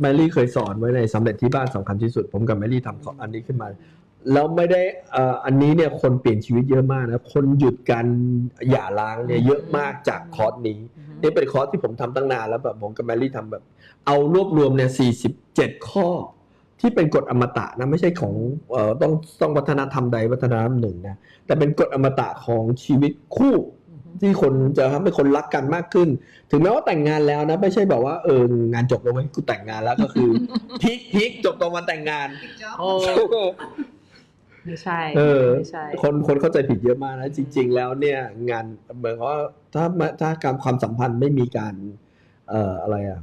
แมรี่เคยสอนไว้ในสำเร็จที่บ้านสำคัญที่สุด ผมกับแมรี่ทำอันนี้ขึ้นมา แล้วไม่ได้เอ่ออันนี้เนี่ยคนเปลี่ยนชีวิตเยอะมากนะคนหยุดการหย่าร้างเนี่ยเยอะมากจากคอร์สนี้นี่เป็นคอร์สที่ผมทำตั้งนานแล้วแบบผมกับแมรี่ทำแบบ เอารวบรวมเนี่ย47ข้อที่เป็นกฎอมตะนะไม่ใช่ของเอ่อต้องต้องวัฒนธรรมใดวัฒนธรรมหนึ่งนะแต่เป็นกฎอมตะของชีวิตคู่ ที่คนจะทำให้คนรักกันมากขึ้น ถึงแม้ว่าแต่งงานแล้วนะ ไม่ใช่แบบว่าเอองานจบแล้วเว้ยกูแต่งงานแล้วก็คือพีคพีคจบตอนวันแต่งงานโอ้ไม่ใช่เออไม่ใช่คนคนเข้าใจผิดเยอะมากนะจริง ๆ แล้วเนี่ย งานเหมือนกับว่าถ้าถ้าการความสัมพันธ์ไม่มีการ เอ่ออะไรอะ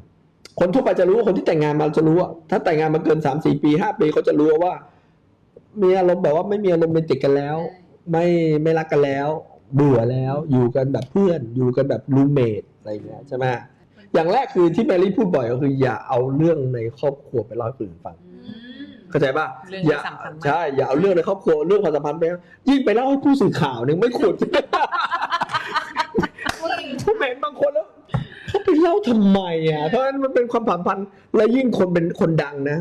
คนทั่วไปจะรู้คนที่แต่งงานมาจะรู้อะถ้าแต่งงานมาเกินสามสี่ปีห้าปีเขาจะรู้ว่า มีอารมณ์แบบว่าไม่มีอารมณ์เป็นติดกันแล้ว ไม่ไม่รักกันแล้ว เบื่อแล้วอยู่กันแบบเพื่อนอยู่กันแบบรูเมทอะไรอย่างเงี้ยใช่ไหมอย่างแรกคือที่แมรี่พูดบ่อยก็คือ อย่าเอาเรื่องในครอบครัวไปเล่าให้คนอื่นฟัง เข้าใจป่ะเรื่องอย่าที่สำคัญมาก ใช่อย่าเอาเรื่องในครอบครัวเรื่องความสัมพันธ์ไปยิ่งไปเล่าให้ผู้สื่อข่าวเนี่ยไม่ควรจะ ผมเห็นบางคนแล้วเขาไปเล่าทำไมอะเพราะฉะนั้นมันเป็นความสัมพันธ์และยิ่งคนเป็นคนดังนะ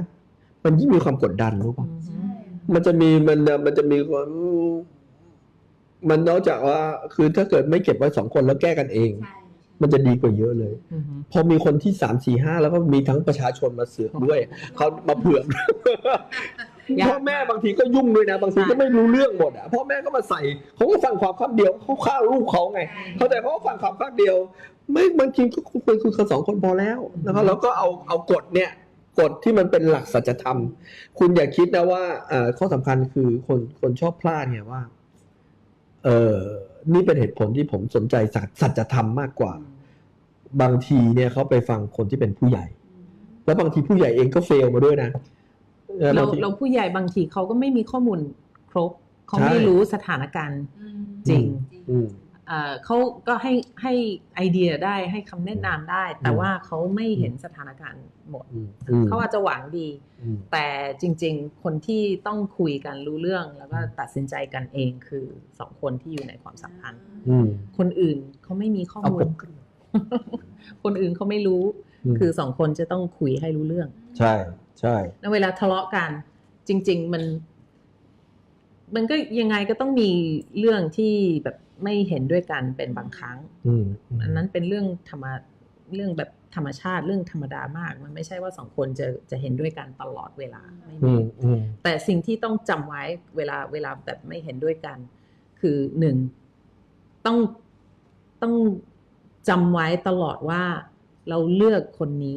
มันยิ่งมีความกดดันรู้ป่ะอืมมันจะมีมันมันจะมีความ มันนอกจากว่าคือถ้าเกิดไม่เก็บไว้สองคนแล้วแก้กันเอง มันจะดีกว่าเยอะเลยอืมพอมีคนที่สามสี่ห้าแล้วก็มีทั้งประชาชนมาเสือกด้วยเขามาเผือกยากพ่อแม่บางทีก็ยุ่งด้วยนะ บางทีก็ไม่รู้เรื่องหมดอะพ่อแม่ก็มาใส่เขาก็ฟังความข้างเดียวเขาฆ่าลูกเขาไง เข้าใจเพราะว่าฟังความข้างเดียว ไม่บางทีก็คุยคุยกันสองคนพอแล้วนะครับแล้วก็เอาเอากฎเนี่ยกฎที่มันเป็นหลักสัจธรรม คุณอย่าคิดนะว่าเอ่อข้อสำคัญคือคนคนชอบพลาดเนี่ยว่า เออนี่เป็นเหตุผลที่ผมสนใจสัจสัจธรรมมากกว่า บางทีเนี่ยเขาไปฟังคนที่เป็นผู้ใหญ่ แล้วบางทีผู้ใหญ่เองก็เฟลมาด้วยนะออเราบางทีเราผู้ใหญ่บางทีเขาก็ไม่มีข้อมูลครบเขาใช่ไม่รู้สถานการณ์จริงอืม เอ่อเขาก็ให้ให้ไอเดียได้ให้คำแนะนำได้ แต่อืมว่าเขาไม่เห็นสถานการณ์หมดอืมอืมเขาอาจจะหวังดีอืมแต่จริง ๆ คนที่ต้องคุยกันรู้เรื่องแล้วก็ตัดสินใจกันเองคือสองคนที่อยู่ในความสัมพันธ์อืมคนอื่นเขาไม่มีข้อเอามูปลกขึ้นคนอื่นเขาไม่รู้อืมคือสองคนจะต้องคุยให้รู้เรื่อง ใช่ใช่แล้วเวลาทะเลาะกัน จริง ๆ มัน มันก็ยังไงก็ต้องมีเรื่องที่แบบไม่เห็นด้วยกันเป็นบางครั้งอืมอันนั้นเป็นเรื่องธรรมะเรื่องแบบธรรมชาติเรื่องธรรมดามาก มันไม่ใช่ว่าสองคนจะจะเห็นด้วยกันตลอดเวลาไม่อืมีมอืมแต่สิ่งที่ต้องจำไว้เวลาเวลาแบบไม่เห็นด้วยกัน คือหนึ่งต้องต้องจำไว้ตลอดว่าเราเลือกคนนี้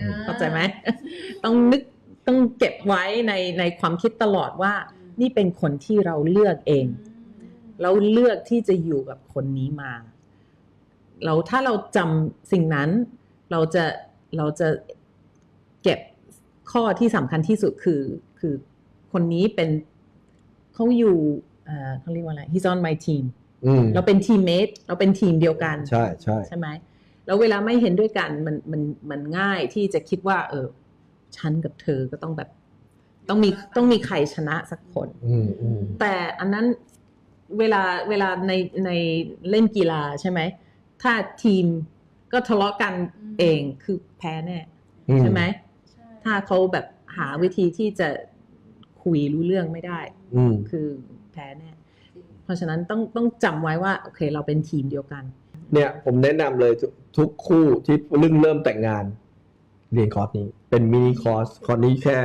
อ่าเข้าใจไหมต้องนึกต้องเก็บไว้ในในความคิดตลอดว่า นี่เป็นคนที่เราเลือกเอง เราเลือกที่จะอยู่กับคนนี้มา เราถ้าเราจำสิ่งนั้น เราจะเราจะเก็บข้อที่สำคัญที่สุดคือคือคนนี้เป็นเขาอยู่เอ่อเขาเรียกว่าอะไร he's on my team อืมเราเป็นทีมเมทเราเป็นทีมเดียวกัน ใช่ใช่ใช่ไหมแล้วเวลาไม่เห็นด้วยกันมันมันมันง่ายที่จะคิดว่า เออฉันกับเธอก็ต้องแบบ ต้องมีต้องมีใครชนะสักคน อืมอืมแต่อันนั้นเวลาเวลาในในเล่นกีฬาใช่ไหม ถ้าทีมก็ทะเลาะกันเองคือแพ้แน่ใช่ไหม ถ้าเขาแบบหาวิธีที่จะคุยรู้เรื่องไม่ได้ อืม คือแพ้แน่ เพราะฉะนั้นต้องต้องจำไว้ว่า โอเค เราเป็นทีมเดียวกัน เนี่ยผมแนะนำเลยทุกทุกคู่ที่เริ่มเริ่มแต่งงาน เรียนคอร์สนี้ เป็นมินิคอร์สคอร์สนี้แค่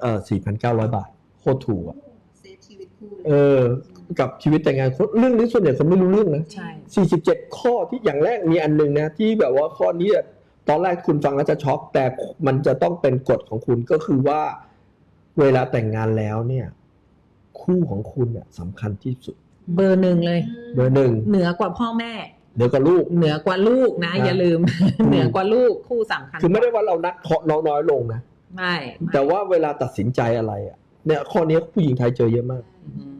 เอ่อสี่พันเก้าร้อยบาท โคตรถูกอะเซฟชีวิตคู่เออ กับชีวิตแต่งงานโคตรเรื่องนี้ส่วนใหญ่คนไม่รู้เรื่องนะใช่ สี่สิบเจ็ดข้อที่อย่างแรกมีอันหนึ่งนะ ที่แบบว่าข้อนี้อะตอนแรกคุณฟังแล้วจะช็อก แต่มันจะต้องเป็นกฎของคุณก็คือว่า เวลาแต่งงานแล้วเนี่ย คู่ของคุณเนี่ยสำคัญที่สุด เบอร์หนึ่งเลย เบอร์หนึ่งเหนือกว่าพ่อแม่ เดี๋ยวกับลูก เหนือกว่าลูกนะ อ่าอย่าลืม เหนือกว่าลูกคู่สำคัญคือไม่ได้ว่าเรานัดเคาะน้อยน้อยลงนะ ไม่ไม่แต่ว่าเวลาตัดสินใจอะไรอะเนี่ยข้อนี้ผู้หญิงไทยเจอเยอะมากอือหือ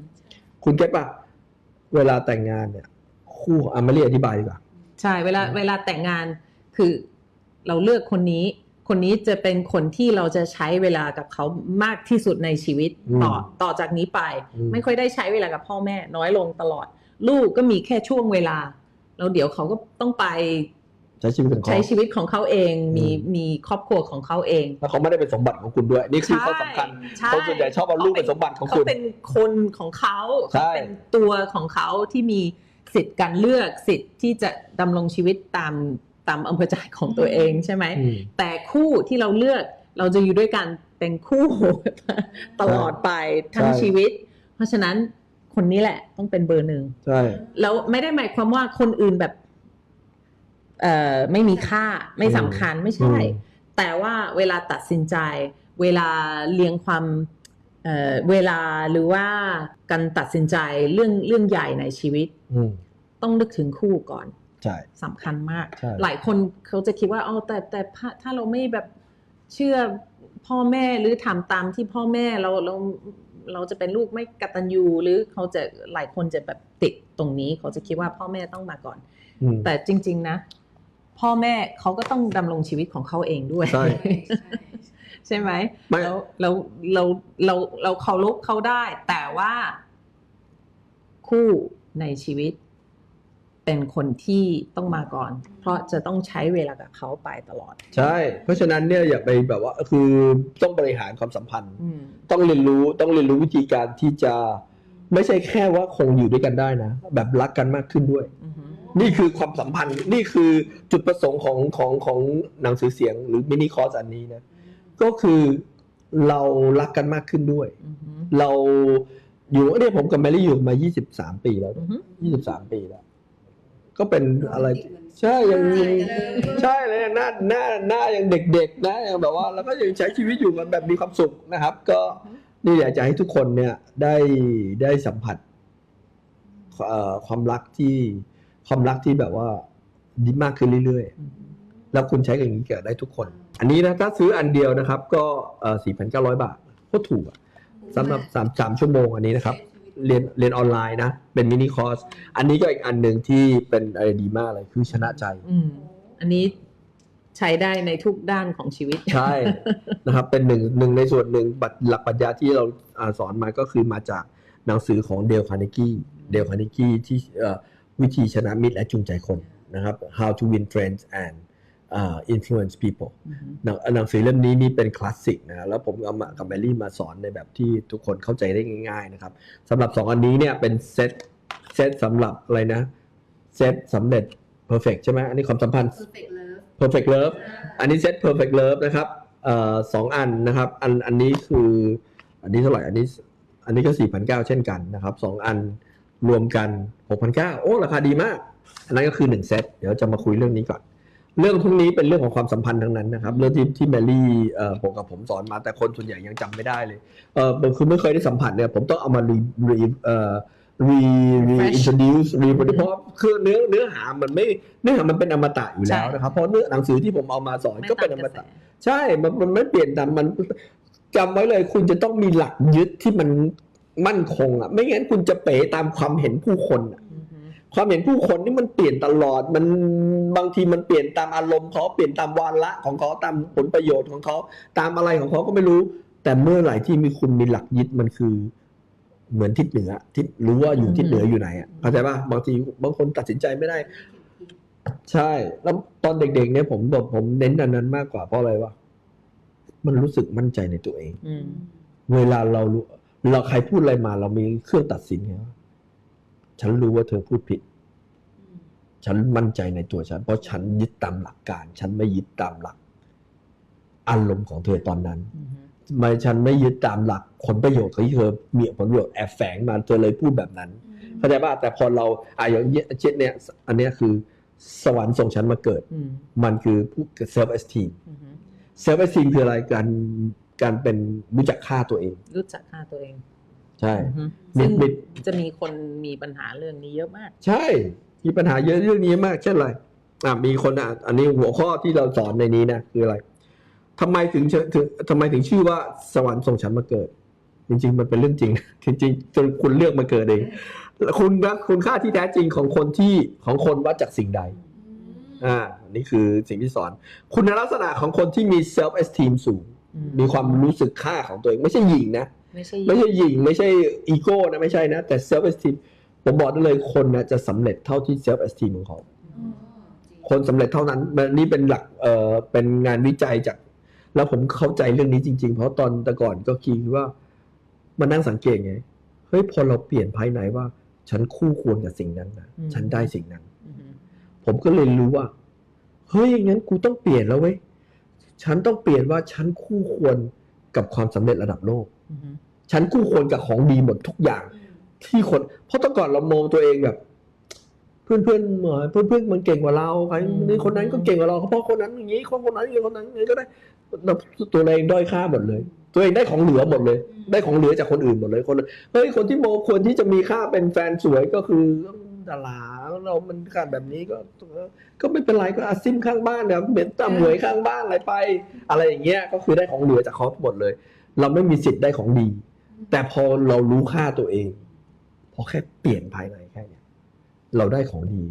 คุณเก็ตปะเวลาแต่งงานเนี่ย คู่ของอามาเรียอธิบายดีกว่าใช่เวลาเวลาแต่งงานคือเราเลือกคนนี้ คนนี้จะเป็นคนที่เราจะใช้เวลากับเขามากที่สุดในชีวิตอืมต่อต่อจากนี้ไปอืมไม่ค่อยได้ใช้เวลากับพ่อแม่ น้อยลงตลอด ลูกก็มีแค่ช่วงเวลา แล้วเดี๋ยวเขาก็ต้องไป ใช้ชีวิตของเขาใช้ชีวิตของเขาเองมีอืมมีครอบครัวของเขาเองแล้วเขาไม่ได้เป็นสมบัติของคุณด้วย นี่คือข้อสำคัญใช่คนส่วนใหญ่ชอบเอาลูกเป็นสมบัติของเขาคุณเป็นคนของเขาใช่เขาเป็นตัวของเขาที่มีสิทธิ์การเลือกสิทธิ์ที่จะดำรงชีวิตตามตามอำเภอใจของตัวเองใช่ไหมอืมแต่คู่ที่เราเลือกเราจะอยู่ด้วยกันเป็นคู่ตลอดไปทั้งใช่ชีวิต เพราะฉะนั้นคนนี้แหละต้องเป็นเบอร์หนึ่งใช่แล้วไม่ได้หมายความว่าคนอื่นแบบเอ่อ ไม่มีค่าไม่สำคัญไม่ใช่อืมแต่ว่าเวลาตัดสินใจ เวลาเรียงความเอ่อเวลาหรือว่าการตัดสินใจเรื่องเรื่องใหญ่ในชีวิตอืมต้องนึกถึงคู่ก่อนใช่สำคัญมากใช่หลายคนเขาจะคิดว่าอ๋อแต่แต่ถ้าถ้าเราไม่แบบเชื่อพ่อแม่หรือทำตามที่พ่อแม่เราเราเราจะเป็นลูกไม่กตัญญูหรือเขาจะหลายคนจะแบบติดตรงนี้ เขาจะคิดว่าพ่อแม่ต้องมาก่อนอืมแต่จริง ๆ นะ พ่อแม่เขาก็ต้องดำรงชีวิตของเขาเองด้วย ใช่ ใช่ไหมไม่ แล้วเราเราเราเราเคารพเขาได้ แต่ว่า คู่ในชีวิต เป็นคนที่ต้องมาก่อน เพราะจะต้องใช้เวลากับเขาไปตลอด ใช่ เพราะฉะนั้นเนี่ยอย่าไปแบบว่าคือต้องบริหารความสัมพันธ์ อืม ต้องเรียนรู้ต้องเรียนรู้วิธีการที่จะ ไม่ใช่แค่ว่าคงอยู่ด้วยกันได้นะ แบบรักกันมากขึ้นด้วย อือหือ นี่คือความสัมพันธ์นี่คือจุดประสงค์ของของของหนังสือเสียงหรือมินิคอร์สอันนี้นะ ก็คือเรารักกันมากขึ้นด้วยอือหือเราอยู่เนี่ยผมกับแมรี่อยู่มา 23 ปีแล้วอือหือ23 ปีแล้ว ก็เป็นอะไร ใช่ยังใช่เลยหน้าหน้าหน้ายังเด็กๆนะยังแบบว่า แล้วก็ยังใช้ชีวิตอยู่กันแบบมีความสุขนะครับ ก็นี่อยากจะให้ทุกคนเนี่ยได้ได้สัมผัสเอ่อความรักที่ ความรักที่แบบว่าดีมากขึ้นเรื่อยๆ แล้วคุณใช้กันอย่างนี้เกิดได้ทุกคน อันนี้นะถ้าซื้ออันเดียวนะครับ ก็เอ่อ4,900บาทก็ถูกอะสำหรับสามสามชั่วโมงอันนี้นะครับ เรียนเรียนออนไลน์นะ เป็นมินิคอร์ส อันนี้ก็อีกอันหนึ่งที่เป็นอะไรดีมากเลยคือชนะใจ อืมอันนี้ใช้ได้ในทุกด้านของชีวิต ใช่นะครับ เป็นหนึ่งหนึ่งในส่วนหนึ่งบัตรหลักปรัชญาที่เราอ่าสอนมาก็คือมาจากหนังสือของเดลคาร์เนกี้เดลคาร์เนกี้ที่เอ่อ วิธีชนะมิตรและจูงใจคนนะครับ How to win friends and uh, influence people อือหือหนังหนังสือเล่มนี้นี่เป็นคลาสสิกนะแล้วผมเอามากับแมรี่มาสอนในแบบที่ทุกคนเข้าใจได้ง่าย ๆ นะครับสำหรับ2อันนี้เนี่ยเป็นเซตเซตสำหรับอะไรนะเซตสำเร็จ perfect ใช่ไหมอันนี้ความสัมพันธ์ perfect love perfect love อันนี้เซต perfect love นะครับเอ่อสองอันนะครับ อันอันนี้คือ อันนี้เท่าไหร่อันนี้ อันนี้ก็4 9 0 0เช่นกันนะครับสองอัน รวมกัน 6,900 โอ้ ราคาดีมาก อันนั้นก็คือ 1 เซต เดี๋ยวจะมาคุยเรื่องนี้ก่อน เรื่องพวกนี้เป็นเรื่องของความสัมพันธ์ทั้งนั้นนะครับ เรื่องที่ที่แมรี่เอ่อผมกับผมสอนมา แต่คนส่วนใหญ่ยังจำไม่ได้เลย เออผมคือไม่เคยได้สัมผัสเนี่ย ผมต้องเอามารีรีเอ่อรีรี Refresh อินโทรดิวส์รีเพราะคือเนื้อเนื้อหามันไม่เนื้อหามันเป็นอมตะอยู่แล้วใช่นะครับ เพราะเนื้อหนังสือที่ผมเอามาสอนไม่ก็เป็นตาอมมกระแสตะ ใช่ มันมันไม่เปลี่ยนตามมันจำไว้เลยคุณจะต้องมีหลักยึดที่มัน มั่นคงอะ ไม่งั้นคุณจะเป๋ตามความเห็นผู้คนอะอือหือความเห็นผู้คนนี่มันเปลี่ยนตลอด มันบางทีมันเปลี่ยนตามอารมณ์เขาเปลี่ยนตามวาระของเขาตามผลประโยชน์ของเขาตามอะไรของเขาก็ไม่รู้ แต่เมื่อไหร่ที่มีคุณมีหลักยึดมันคือ เหมือนทิศเหนือทิศรู้ว่าอยู่ทิศเหนืออยู่ไหนอะเข้าใจป่ะบางทีบางคนตัดสินใจไม่ได้ ใช่ แล้วตอนเด็กๆเนี่ยผมบอกผมเน้นอันนั้นมากกว่าเพราะอะไรวะมันรู้สึกมั่นใจในตัวเองอืมเวลาเรารู้ เราใครพูดอะไรมาเรามีเครื่องตัดสินไงว่าฉันรู้ว่าเธอพูดผิด ฉันมั่นใจในตัวฉัน เพราะฉันยึดตามหลักการ ฉันไม่ยึดตามหลัก อารมณ์ของเธอตอนนั้นอือหือไม่ฉันไม่ยึดตามหลักผลประโยชน์ที่เธอมีผลประโยชน์แอบแฝงมาเธอเลยพูดแบบนั้นเข้าใจป่ะแต่พอเราอะอย่างเงี้ยเช่นเนี่ยอันเนี้ยคือสวรรค์ส่งฉันมาเกิดอืมมันคือผู้เซลฟ์เอสทีมอือหือเซลฟ์เอสทีมคืออะไรการ การเป็นรู้จักค่าตัวเอง รู้จักค่าตัวเอง ใช่อือหือมิซึ่ดงมิดจะมีคนมีปัญหาเรื่องนี้เยอะมาก ใช่ มีปัญหาเยอะเรื่องนี้มาก เช่นอะไรอะมีคนอะอันนี้หัวข้อที่เราสอนในนี้นะคืออะไรทำไมถึงเชิญถึงทำไมถึงชื่อว่าสวรรค์ส่งฉันมาเกิด จริง ๆ มันเป็นเรื่องจริง จริงๆจนคุณเลือกมาเกิดเองแล้วคุณนะคุณค่าที่แท้จริงของคนที่ของคนวัดจากสิ่งใดอ่านี่คือสิ่งที่สอน คุณลักษณะของคนที่มี self esteem สูงอืม มีความรู้สึกค่าของตัวเอง ไม่ใช่หญิงนะ ไม่ใช่ไม่ใช่หญิง ไม่ใช่อีโก้นะไม่ใช่นะ แต่ self esteem ผมบอกได้เลยคนนะจะสำเร็จเท่าที่ self esteem ของเขาคนสำเร็จเท่านั้นมันนี่เป็นหลักเอ่อเป็นงานวิจัยจาก แล้วผมเข้าใจเรื่องนี้จริง ๆ เพราะตอนแต่ก่อนก็คิดว่ามานั่งสังเกตไงเฮ้ยพอเราเปลี่ยนภายในว่า ฉันคู่ควรกับสิ่งนั้นนะอืมฉันได้สิ่งนั้นอืมผมก็เลยรู้ว่าเฮ้ยงั้นกูต้องเปลี่ยนแล้วเว้ย ฉันต้องเปลี่ยนว่าฉันคู่ควรกับความสำเร็จระดับโลกอืมฉันคู่ควรกับของดีหมดทุกอย่าง ที่คน เพราะแต่ก่อนเรามองตัวเองแบบ เพื่อนเพื่อนๆเหมือนเพื่อนเพื่อนๆมันเก่งกว่าเราใครนี่คนนั้นก็เก่งกว่าเราเพราะคนนั้นอย่างนี้คนคนนั้นอย่างนี้คนนั้นอย่างนี้ก็ได้เราตัวเองด้อยค่าหมดเลย ตัวเองได้ของเหลือหมดเลย ได้ของเหลือจากคนอื่นหมดเลยคนเฮ้ยคนที่โมควรที่จะมีค่าเป็นแฟนสวยก็คือ ดาราเรามันการแบบนี้ก็ ก็ไม่เป็นไรก็อาซิมข้างบ้านเนี่ยเหม็นตามหวยข้างบ้านอะไรไป อะไรอย่างเงี้ยก็คือได้ของเหลือจากเขาหมดเลย เราไม่มีสิทธิ์ได้ของดี แต่พอเรารู้ค่าตัวเอง พอแค่เปลี่ยนภายในแค่เนี้ยเราได้ของดี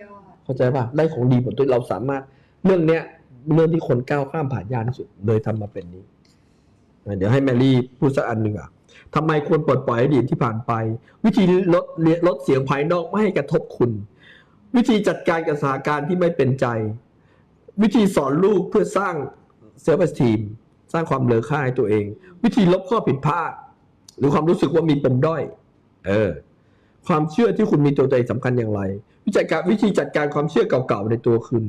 ยอดเข้าใจป่ะได้ของดีหมดตัวเราสามารถเรื่องเนี้ยเรื่องที่คนก้าวข้ามผ่านยากที่สุดเลยทำมาเป็นนี้อะเดี๋ยวให้แมรี่พูดสักอันหนึ่งอะ ทำไมควรปลดปล่อยอดีตที่ผ่านไป วิธีลดลดเสียงภายนอกไม่ให้กระทบคุณ วิธีจัดการกับสถานการณ์ที่ไม่เป็นใจ วิธีสอนลูกเพื่อสร้างเซลฟ์ e ทีมสร้างความเลอค่าให้ตัวเอง วิธีลบข้อผิดพลาดหรือความรู้สึกว่ามีปมด้อย เออ ความเชื่อที่คุณมีตัวตนสำคัญอย่างไร วิธีการวิธีจัดการความเชื่อเก่าๆในตัวคุณ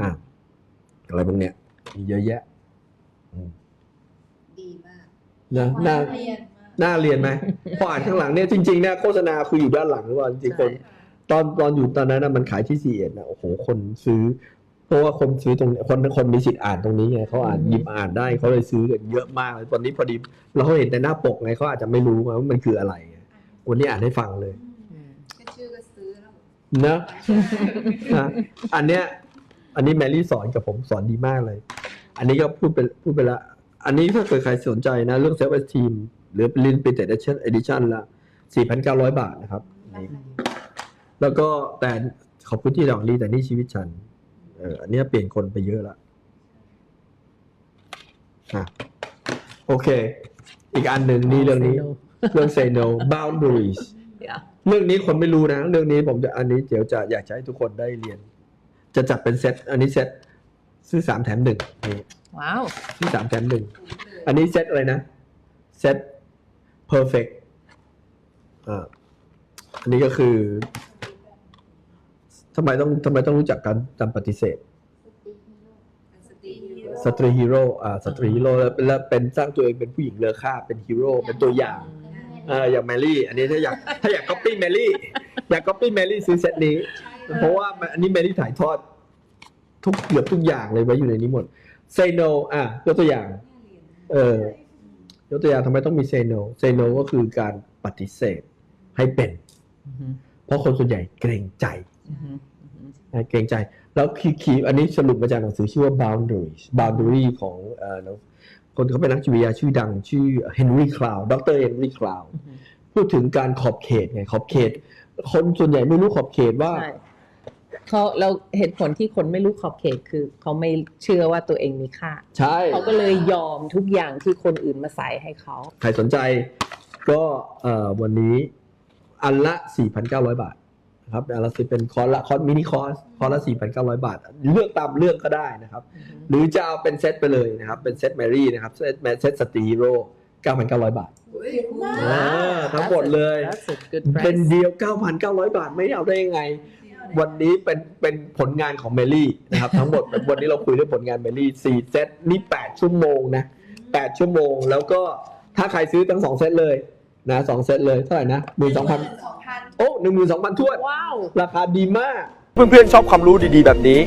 อะอะไรพวกเนี้ยมีเยอะแยะอืมดีมากนะน่าเรียนมาก น่าเรียนไหมพออ่านข้างหลังเนี่ยจริงๆเนี่ยโฆษณาคืออยู่ด้านหลังหรือเปล่าจริงๆคนตอนตอนอยู่ตอนนั้นนะมันขายที่ซีเอ็ดนะโอ้โหคนซื้อ เพราะว่าคนซื้อตรงคนคนมีสิทธิ์อ่านตรงนี้ไงเขาอ่านอืมหยิบอ่านได้เขาเลยซื้อกันเยอะมากเลยตอนนี้พอดีเราเห็นแต่หน้าปกไงเขาอาจจะไม่รู้ว่ามันคืออะไรไงวันนี้อ่านให้ฟังเลยอืมแค่ชื่อก็ซื้อแล้วนะนะอันเนี้ย อันนี้แมรี่สอนกับผมสอนดีมากเลย อันนี้ก็พูดไปพูดไปละ อันนี้ถ้าเกิดใครสนใจนะ เรื่องเซลฟ์ทีม หรือลินปิเต็ดเอดิชั่นละ4,900 บาทนะครับอันนี้แล้วก็แต่ขอบคุณที่ดอกลีแต่นี่ชีวิตฉันเอออันเนี้ยเปลี่ยนคนไปเยอะละอะโอเค อีกอันหนึ่งนี่เรื่องนี้ เรื่อง say no boundaries Yeah เรื่องนี้คนไม่รู้นะ เรื่องนี้ผมจะอันนี้เดี๋ยวจะอยากจะให้ทุกคนได้เรียน จะจัดเป็นเซตอันนี้เซตซื้อสามแถมหนึ่งนี่ว้าว ซื้อสามแถมหนึ่งคุ้มเลยอันนี้เซตอะไรนะเซต perfect อ่าอันนี้ก็คือทำไมต้องทำไมต้องรู้จักการการปฏิเสธเป็นสตรีฮีโร่สตรีฮีโร่อ่าสตรีฮีโร่แล้วแล้วเป็นสร้างตัวเองเป็นผู้หญิงเลอค่าเป็นฮีโร่เป็นตัวอย่างเอออย่างแมรี่ อันนี้ถ้าอยากถ้าอยากก๊อปปี้แมรี่อยากก๊อปปี้แมรี่ซื้อเซตนี้ เพราะว่ามันอันนี้แมรี่ถ่ายทอด ทุกเกือบทุกอย่างเลยไว้อยู่ในนี้หมด say no อะยกตัวอย่าง เออ ยกตัวอย่างทำไมต้องมี say no say no ก็คือการปฏิเสธให้เป็นอืมเพราะคนส่วนใหญ่เกรงใจอืมอืมนะเกรงใจ แล้วคีย์คีย์อันนี้สรุปมาจากหนังสือชื่อว่า boundaries boundary ของเอ่อคนเขาเป็นนักจิตวิทยาชื่อดังชื่อ Henry Cloud ดร Henry Cloud อืมพูดถึงการขอบเขตไงขอบเขต คนส่วนใหญ่ไม่รู้ขอบเขตว่าใช่ เขาเราเหตุผลที่คนไม่รู้ขอบเขตคือเขาไม่เชื่อว่าตัวเองมีค่า ใช่ เขาก็เลยยอมทุกอย่างที่คนอื่นมาใส่ให้เขา ใครสนใจก็เอ่อวันนี้อันละ 4,900 บาทนะครับอันละสิเป็นคอร์สละคอร์สมินิคอร์สคอร์สละ 4,900 บาท เลือกตามเรื่องก็ได้นะครับ หรือจะเอาเป็นเซตไปเลยนะครับ เป็นเซตแมรี่นะครับ เซตแมเซตสตรีฮีโร่9,900 บาทเฮ้ยคุ้มอ่าทั้งหมดเลย That's a good เป็น price เดียว 9,900 บาทไม่เอาได้ยังไง วันนี้เป็นเป็นผลงานของเมลี่นะครับ ทั้งหมดวันนี้เราคุยเรื่องผลงานเมลี่สี่เซตนี่8ชั่วโมงนะ8ชั่วโมง แล้วก็ถ้าใครซื้อทั้ง2เซตเลยนะสองเซตเลยเท่าไหร่นะ12,000สองพันโอ้12,000ทวนว้าวราคาดีมาก เพื่อนๆชอบความรู้ดีๆแบบนี้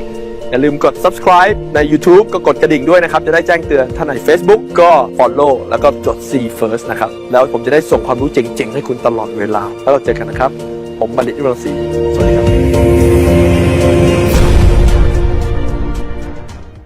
อย่าลืมกด subscribe ใน YouTube ก็กดกระดิ่งด้วยนะครับ จะได้แจ้งเตือนถ้าใน Facebook ก็ follow แล้วก็จด see first นะครับ แล้วผมจะได้ส่งความรู้เจ๋งๆ ให้คุณตลอดเวลา แล้วเราเจอกันนะครับ ผมบัณฑิตยุรังศรีสวัสดีครับ